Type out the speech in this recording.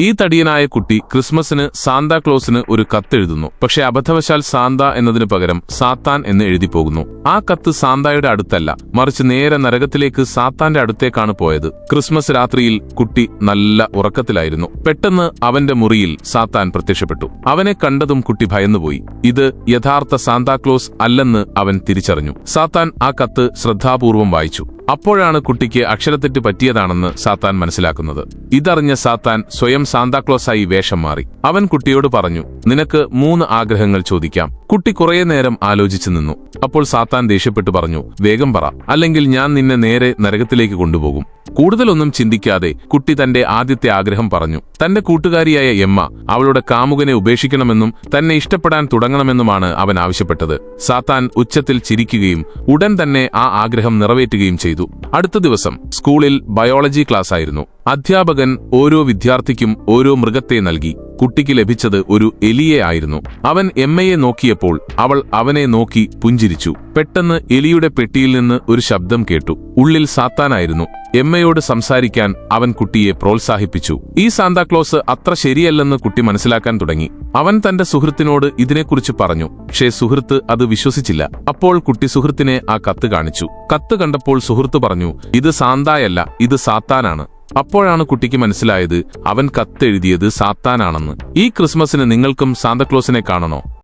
ഈ തടിയനായ കുട്ടി ക്രിസ്മസിന് സാന്താക്ലോസിന് ഒരു കത്തെഴുതുന്നു പക്ഷെ അബദ്ധവശാൽ സാന്ത എന്നതിനു പകരം സാത്താൻ എന്ന് എഴുതി പോകുന്നു ആ കത്ത് സാന്തായുടെ അടുത്തല്ല. മറിച്ച് നേരെ നരകത്തിലേക്ക് സാത്താന്റെ അടുത്തേക്കാണ് പോയത്. ക്രിസ്മസ് രാത്രിയിൽ കുട്ടി നല്ല ഉറക്കത്തിലായിരുന്നു. പെട്ടെന്ന് അവന്റെ മുറിയിൽ സാത്താൻ പ്രത്യക്ഷപ്പെട്ടു. അവനെ കണ്ടതും കുട്ടി ഭയന്നുപോയി. ഇത് യഥാർത്ഥ സാന്താക്ലോസ് അല്ലെന്ന് അവൻ തിരിച്ചറിഞ്ഞു. സാത്താൻ ആ കത്ത് ശ്രദ്ധാപൂർവം വായിച്ചു. അപ്പോഴാണ് കുട്ടിക്ക് അക്ഷരത്തെറ്റ് പറ്റിയതാണെന്ന് സാത്താൻ മനസ്സിലാക്കുന്നത്. ഇതറിഞ്ഞ സാത്താൻ സ്വയം സാന്താക്ലോസായി വേഷം മാറി. അവൻ കുട്ടിയോട് പറഞ്ഞു നിനക്ക് മൂന്ന് ആഗ്രഹങ്ങൾ ചോദിക്കാം. കുട്ടി കുറേ നേരം ആലോചിച്ചു നിന്നു. അപ്പോൾ സാത്താൻ ദേഷ്യപ്പെട്ടു പറഞ്ഞു വേഗം പറ. അല്ലെങ്കിൽ ഞാൻ നിന്നെ നേരെ നരകത്തിലേക്ക് കൊണ്ടുപോകും. കൂടുതലൊന്നും ചിന്തിക്കാതെ കുട്ടി തന്റെ ആദ്യത്തെ ആഗ്രഹം പറഞ്ഞു. തന്റെ കൂട്ടുകാരിയായ എമ്മ അവളുടെ കാമുകനെ ഉപേക്ഷിക്കണമെന്നും തന്നെ ഇഷ്ടപ്പെടാൻ തുടങ്ങണമെന്നുമാണ് അവൻ ആവശ്യപ്പെട്ടത്. സാത്താൻ ഉച്ചത്തിൽ ചിരിക്കുകയും ഉടൻ തന്നെ ആ ആഗ്രഹം നിറവേറ്റുകയും ചെയ്തു. അടുത്ത ദിവസം സ്കൂളിൽ ബയോളജി ക്ലാസ് ആയിരുന്നു അധ്യാപകൻ ഓരോ വിദ്യാർത്ഥിക്കും ഓരോ മൃഗത്തെ നൽകി. കുട്ടിക്ക് ലഭിച്ചത് ഒരു എലിയെ ആയിരുന്നു. അവൻ എമ്മയെ നോക്കിയപ്പോൾ അവൾ അവനെ നോക്കി പുഞ്ചിരിച്ചു. പെട്ടെന്ന് എലിയുടെ പെട്ടിയിൽ നിന്ന് ഒരു ശബ്ദം കേട്ടു. ഉള്ളിൽ സാത്താനായിരുന്നു. എമ്മയോട് സംസാരിക്കാൻ അവൻ കുട്ടിയെ പ്രോത്സാഹിപ്പിച്ചു. ഈ സാന്താക്ലോസ് അത്ര ശരിയല്ലെന്ന് കുട്ടി മനസ്സിലാക്കാൻ തുടങ്ങി. അവൻ തന്റെ സുഹൃത്തിനോട് ഇതിനെക്കുറിച്ച് പറഞ്ഞു. പക്ഷേ സുഹൃത്ത് അത് വിശ്വസിച്ചില്ല. അപ്പോൾ കുട്ടി സുഹൃത്തിനെ ആ കത്ത് കാണിച്ചു. കത്ത് കണ്ടപ്പോൾ സുഹൃത്ത് പറഞ്ഞു ഇത് സാന്തായല്ല ഇത് സാത്താനാണ്. അപ്പോഴാണ് കുട്ടിക്ക് മനസ്സിലായത് അവൻ കത്തെഴുതിയത് സാത്താനാണെന്ന്. ഈ ക്രിസ്മസിന് നിങ്ങൾക്കും സാന്താക്ലോസിനെ കാണണോ?